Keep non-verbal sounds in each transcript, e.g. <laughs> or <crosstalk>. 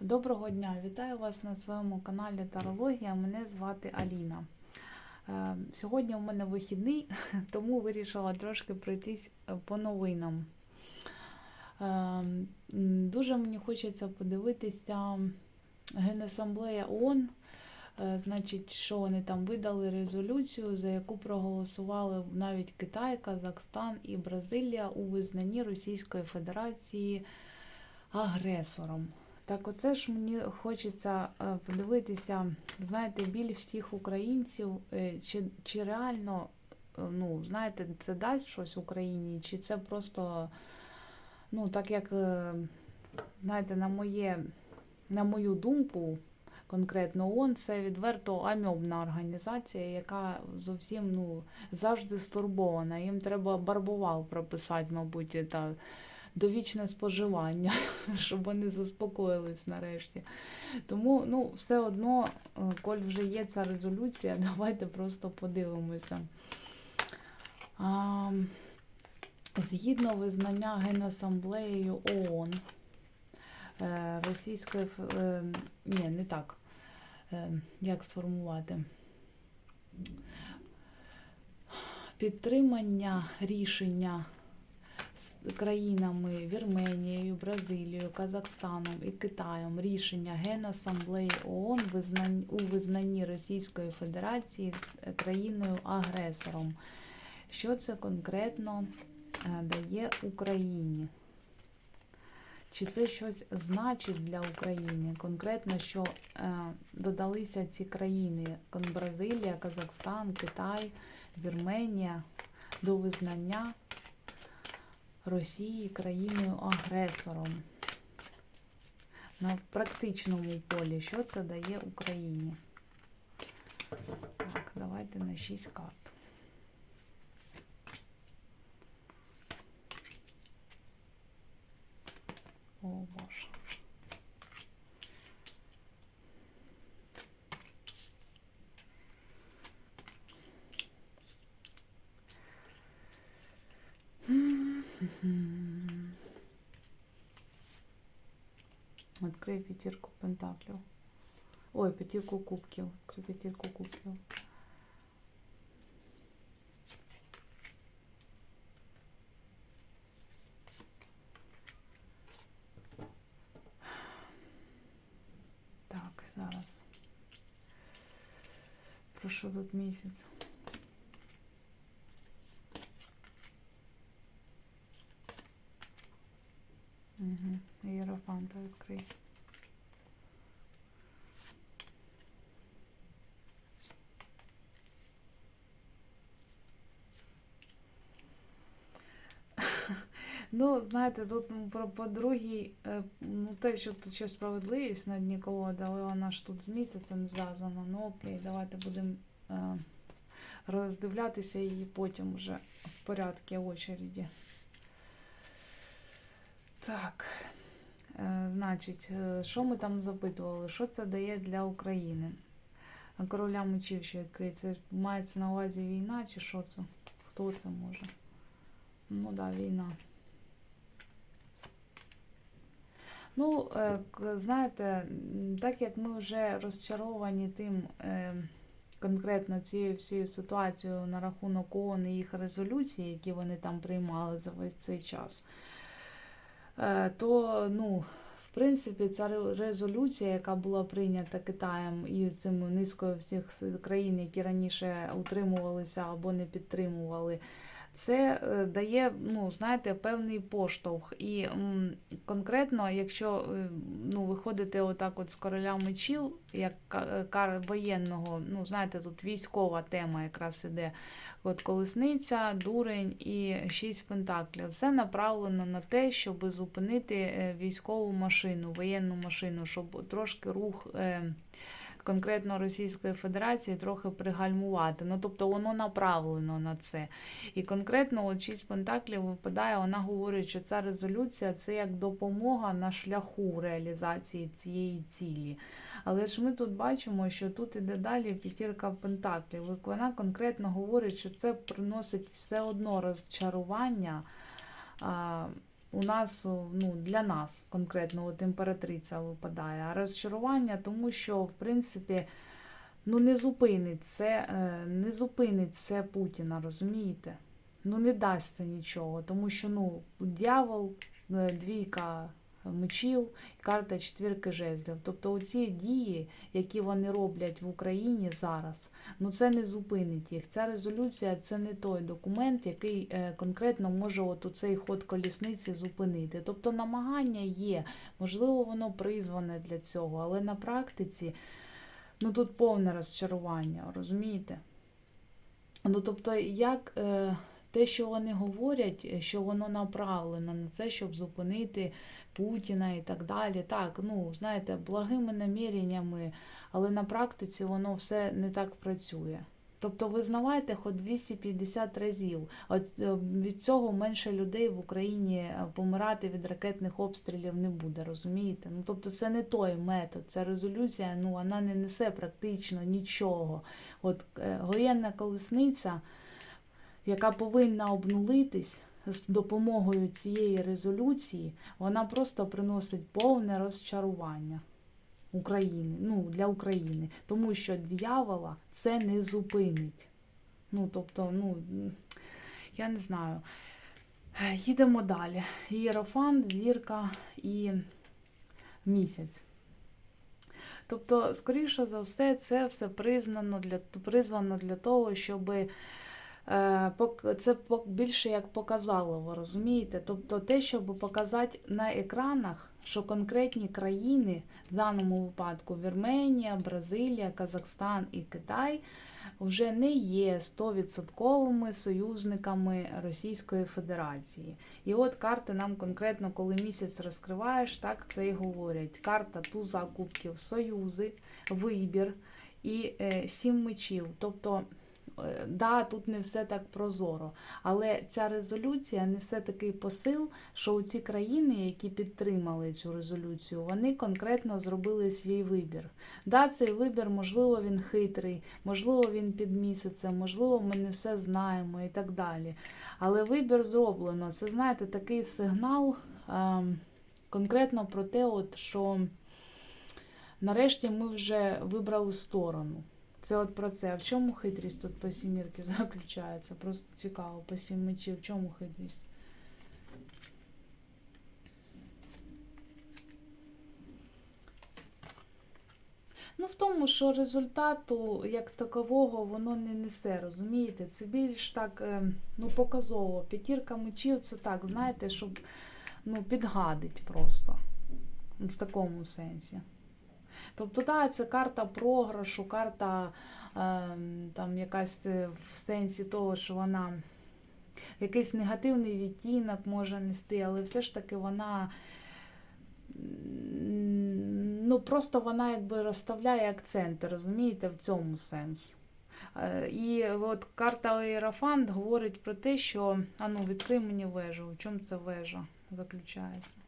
Доброго дня! Вітаю вас на своєму каналі Тарологія. Мене звати Аліна. Е, Сьогодні у мене вихідний, <laughs> тому вирішила трошки пройтись е, по новинам. Е, Дуже мені хочеться подивитися Генасамблея ООН. Значить, що вони там видали резолюцію, за яку проголосували навіть Китай, Казахстан і Бразилія у визнанні Російської Федерації агресором. Так, оце ж мені хочеться е, подивитися, знаєте, біль всіх українців, е, чи, чи реально, е, ну, знаєте, це дасть щось Україні, чи це просто, ну, так як, знаєте, на моє, на мою думку, конкретно ООН, це відверто амьобна організація, яка зовсім ну, завжди стурбована. Їм треба барбувал прописати, мабуть, та довічне споживання, <laughs> щоб вони заспокоїлись нарешті. Тому ну, все одно, е, коль вже є ця резолюція, <laughs> давайте просто подивимося. А, згідно визнання Генасамблеєю ООН, е, Російської е, ні, не так. Як сформувати? Підтримання рішення країнами Вірменією, Бразилією, Казахстаном і Китаєм рішення Генасамблеї ООН у визнанні Російської Федерації з країною-агресором. Що це конкретно е, дає Україні? Чи це щось значить для України? Конкретно, що е, додалися ці країни: Бразилія, Казахстан, Китай, Вірменія до визнання Росії країною-агресором. На практичному полі, що це дає Україні? Так, давайте на 6 карт. О, Боже. Відкрий п'ятірку пентаклів. Ой, п'ятірку кубків. Відкрий п'ятірку кубків. Так, зараз. Про що тут місяць? Єрофанта відкрий. <laughs> Ну, знаєте, тут ну, про по другій, е, ну те, що тут ще справедливість на дні колоди, але вона ж тут з місяцем зв'язана. Ну окей, давайте будемо е, роздивлятися її потім вже в порядку очереді. Так, значить, е, що ми там запитували? Що це дає для України? Короля мечів ще відкриється. Мається на увазі війна чи що це? Хто це може? Ну так, да, війна. Ну, е, знаєте, так як ми вже розчаровані тим е, конкретно цією всією ситуацією на рахунок ООН і їх резолюцій, які вони там приймали за весь цей час, е, то, ну, в принципі, ця ре- резолюція, яка була прийнята Китаєм і цим низкою всіх країн, які раніше утримувалися або не підтримували, це е, дає, ну, знаєте, певний поштовх. І конкретно, якщо е, ну, виходити отак от з короля мечів, як е, кар воєнного, ну, знаєте, тут військова тема якраз іде. От колесниця, дурень і шість пентаклів. Все направлено на те, щоб зупинити військову машину, воєнну машину, щоб трошки рух. Конкретно Російської Федерації трохи пригальмувати. Ну, тобто воно направлено на це. І конкретно от шість пентаклів випадає, вона говорить, що ця резолюція це як допомога на шляху реалізації цієї цілі. Але ж ми тут бачимо, що тут іде далі п'ятірка пентаклів. І вона конкретно говорить, що це приносить все одно розчарування. У нас, ну, для нас конкретно от імператриця випадає, а розчарування, тому що, в принципі, ну не зупинить це, е, не зупинить це Путіна, розумієте? Ну не дасть це нічого, тому що ну, дьявол, е, двійка мечів, карта четвірки жезлів. Тобто оці дії, які вони роблять в Україні зараз, ну це не зупинить їх. Ця резолюція це не той документ, який е, конкретно може от у цей ход колісниці зупинити. Тобто намагання є, можливо, воно призване для цього, але на практиці ну тут повне розчарування, розумієте? Ну, тобто, як е, те, що вони говорять, е, що воно направлено на це, щоб зупинити Путіна і так далі. Так, ну, знаєте, благими наміреннями, але на практиці воно все не так працює. Тобто визнавайте хоч 250 разів. От е, від цього менше людей в Україні е, помирати від ракетних обстрілів не буде, розумієте? Ну тобто це не той метод. Ця резолюція ну вона не несе практично нічого. От воєнна колесниця, яка повинна обнулитись з допомогою цієї резолюції, вона просто приносить повне розчарування. України, ну, для України, тому що дьявола це не зупинить. Ну, тобто, ну, я не знаю. Е, Їдемо далі. Єрофант, зірка і місяць. Тобто, скоріше за все, це все признано для, призвано для того, щоб це більше як показалово, розумієте? Тобто те, щоб показати на екранах, що конкретні країни, в даному випадку Вірменія, Бразилія, Казахстан і Китай, вже не є 100% союзниками Російської Федерації. І от карти нам конкретно, коли місяць розкриваєш, так це і говорять. Карта туза кубків, союзи, вибір і е, сім мечів. Тобто, е, да, тут не все так прозоро, але ця резолюція несе такий посил, що у ці країни, які підтримали цю резолюцію, вони конкретно зробили свій вибір. Да, цей вибір, можливо, він хитрий, можливо, він під місяцем, можливо, ми не все знаємо і так далі. Але вибір зроблено. Це, знаєте, такий сигнал ем, конкретно про те, от, що нарешті ми вже вибрали сторону. Це от про це. В чому хитрість тут по <laughs> заключається? Просто цікаво, по сім мечів, в чому хитрість? Ну, в тому, що результату як такового воно не несе, розумієте? Це більш так е, ну, показово. П'ятірка мечів це так, знаєте, щоб ну, підгадить просто. В такому сенсі. Тобто, так, це карта програшу, карта е, там якась е, в сенсі того, що вона якийсь негативний відтінок може нести, але все ж таки вона ну, просто вона якби розставляє акценти, розумієте, в цьому сенс. Е, І от карта Іерофант говорить про те, що а відкрий мені вежу. У чому ця вежа заключається?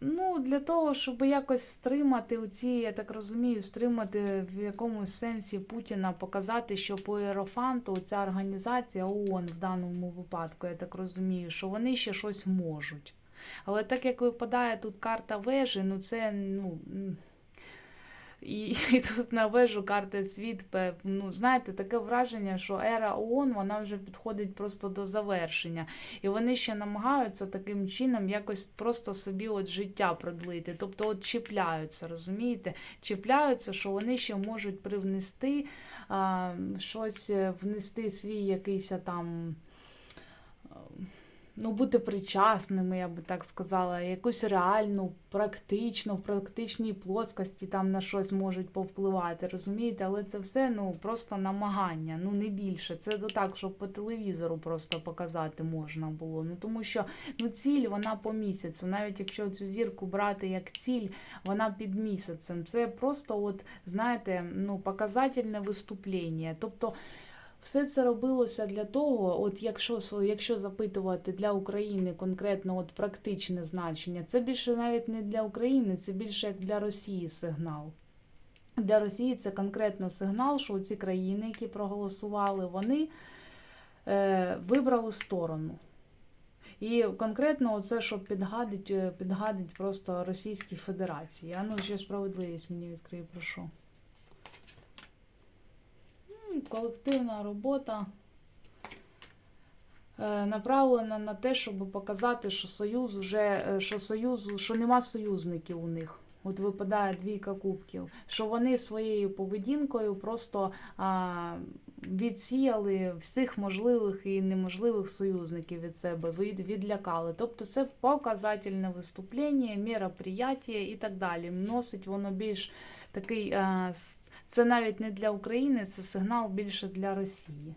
Ну, для того, щоб якось стримати у ці, я так розумію, стримати в якомусь сенсі Путіна, показати, що по Ерофанту ця організація ООН в даному випадку, я так розумію, що вони ще щось можуть. Але так як випадає тут карта вежі, ну це ну. І, <laughs> і тут на вежу карта світ, ну знаєте, таке враження, що ера ООН вона вже підходить просто до завершення. І вони ще намагаються таким чином якось просто собі от життя продлити. Тобто от чіпляються, розумієте? Чіпляються, що вони ще можуть привнести а, щось, е, внести свій якийсь там. Ну, бути причасними, я би так сказала, якусь реальну, практичну, в практичній плоскості там на щось можуть повпливати, розумієте? Але це все ну просто намагання, ну не більше. Це до так, щоб по телевізору просто показати можна було. Ну тому що ну ціль вона по місяцю. Навіть якщо цю зірку брати як ціль, вона під місяцем. Це просто, от знаєте, ну показательне виступлення. Тобто. Все це робилося для того, от якщо якщо запитувати для України конкретно от практичне значення, це більше навіть не для України, це більше як для Росії сигнал. Для Росії це конкретно сигнал, що ці країни, які проголосували, вони е, вибрали сторону. І конкретно це, що підгадить, е, підгадить просто Російській Федерації. А ну ще справедливість мені відкриє, прошу. Колективна робота е, направлена на те, щоб показати, що Союз уже, е, що Союзу, що нема союзників у них. От випадає двійка кубків, що вони своєю поведінкою просто а, відсіяли всіх можливих і неможливих союзників від себе, від, відлякали. Тобто це показательне виступлення, мероприятие і так далі. Носить воно більш такий, а, с- це навіть не для України, це сигнал більше для Росії.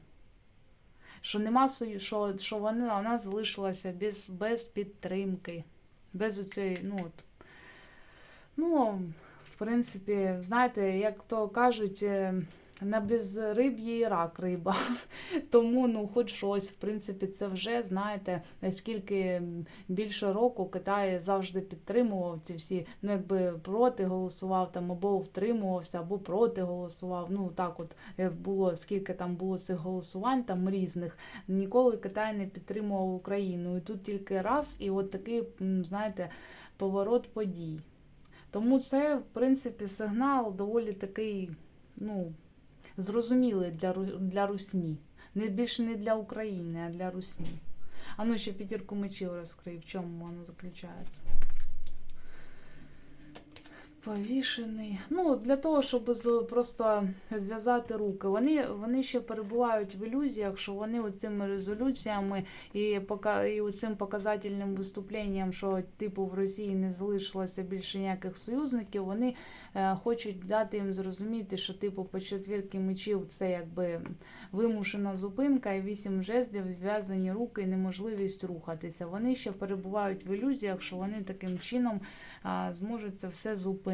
Що нема що, що вона, вона залишилася без, без підтримки, без оцієї, ну от. Ну, в принципі, знаєте, як то кажуть, е, на безриб'ї і рак риба. <laughs> Тому, ну, хоч щось, в принципі, це вже, знаєте, наскільки більше року Китай завжди підтримував ці всі, ну, якби проти голосував там, або втримувався, або проти голосував. Ну, так от е, було, скільки там було цих голосувань там різних. Ніколи Китай не підтримував Україну. І тут тільки раз, і от такий, знаєте, поворот подій. Тому це, в принципі, сигнал доволі такий, ну, зрозумілий для, для Русні. Не більше не для України, а для Русні. А ну ще п'ятірку мечів розкрив. в чому вона заключається. Повішений. Ну, для того, щоб просто зв'язати руки. Вони, вони ще перебувають в ілюзіях, що вони цими резолюціями і, пока, і цим показательним виступленням, що типу в Росії не залишилося більше ніяких союзників, вони е, хочуть дати їм зрозуміти, що типу по четвірки мечів це якби вимушена зупинка, і вісім жезлів, зв'язані руки і неможливість рухатися. Вони ще перебувають в ілюзіях, що вони таким чином а, зможуть це все зупинити.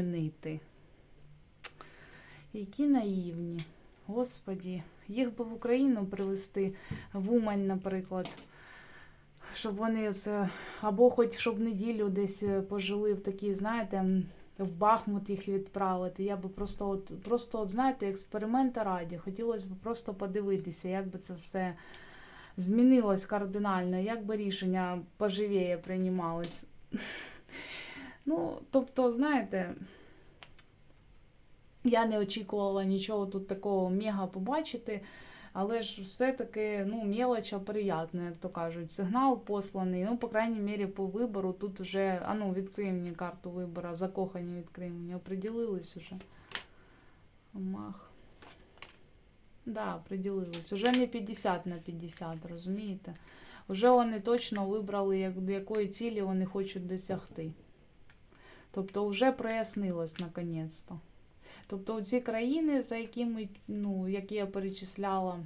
Які наївні. Господі, їх би в Україну привезти, в Умань, наприклад. Щоб вони це, або хоч щоб неділю десь е, пожили в такій, знаєте, в Бахмут їх відправити. Я би просто, от, просто, от, знаєте, експеримента раді. Хотілося б просто подивитися, як би це все змінилось кардинально, як би рішення поживіє приймалось. Ну, тобто, знаєте, я не очікувала нічого тут такого мега побачити, але ж все-таки ну, мелоч, а приятно, як то кажуть. Сигнал посланий. Ну, по крайній мірі, по вибору тут вже, а ну, відкрий мені карту вибору, закохані відкрий мені, оприділились уже. Мах. Да, оприділились. Уже не 50 на 50, розумієте? Уже вони точно вибрали, як, до якої цілі вони хочуть досягти. Тобто вже прояснилось наконець-то. Тобто ці країни, за якими, ну, які я перечисляла,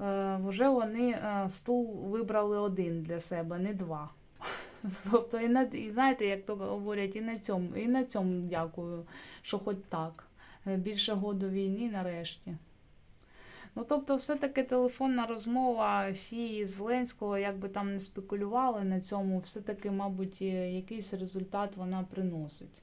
е, вже вони е, стул вибрали один для себе, не два. <laughs> Тобто, і, на, і знаєте, як то говорять, і на цьому, і на цьому дякую, що хоч так. Е, Більше году війни нарешті. Ну, тобто, все-таки телефонна розмова всі Зеленського, як би там не спекулювали на цьому, все-таки, мабуть, е, якийсь результат вона приносить.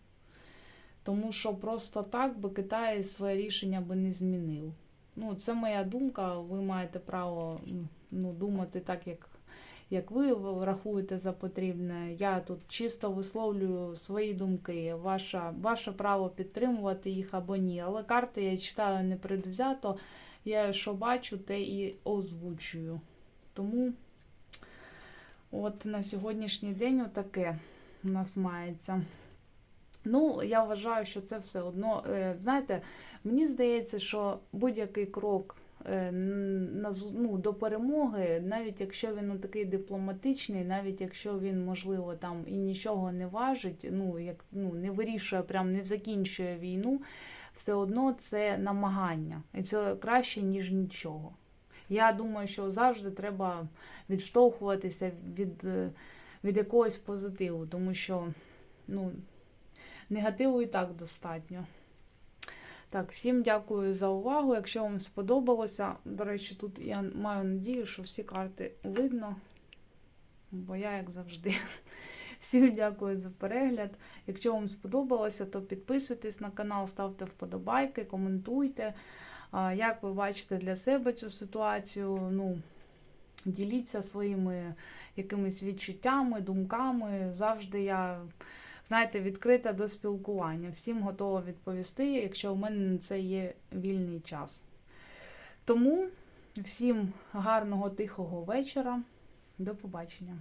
Тому що просто так би Китай своє рішення би не змінив. Ну, це моя думка. Ви маєте право ну, думати так, як, як ви рахуєте за потрібне. Я тут чисто висловлюю свої думки. Ваша, ваше право підтримувати їх або ні. Але карти я читаю не предвзято. Я що бачу, те і озвучую. Тому от на сьогоднішній день отаке у нас мається. Ну, я вважаю, що це все одно. е, Знаєте, мені здається, що будь-який крок е, ну, до перемоги, навіть якщо він такий дипломатичний, навіть якщо він, можливо, там і нічого не важить, ну, як, ну, не вирішує, прям не закінчує війну, все одно це намагання. І це краще, ніж нічого. Я думаю, що завжди треба відштовхуватися від, е, від якогось позитиву, тому що ну, негативу і так достатньо. Так, всім дякую за увагу. Якщо вам сподобалося, до речі, тут я маю надію, що всі карти видно, бо я, як завжди. Всім дякую за перегляд. Якщо вам сподобалося, то підписуйтесь на канал, ставте вподобайки, коментуйте. Як ви бачите для себе цю ситуацію? Ну, діліться своїми якимись відчуттями, думками. Завжди я, знаєте, відкрита до спілкування. Всім готова відповісти, якщо у мене на це є вільний час. Тому всім гарного тихого вечора. До побачення.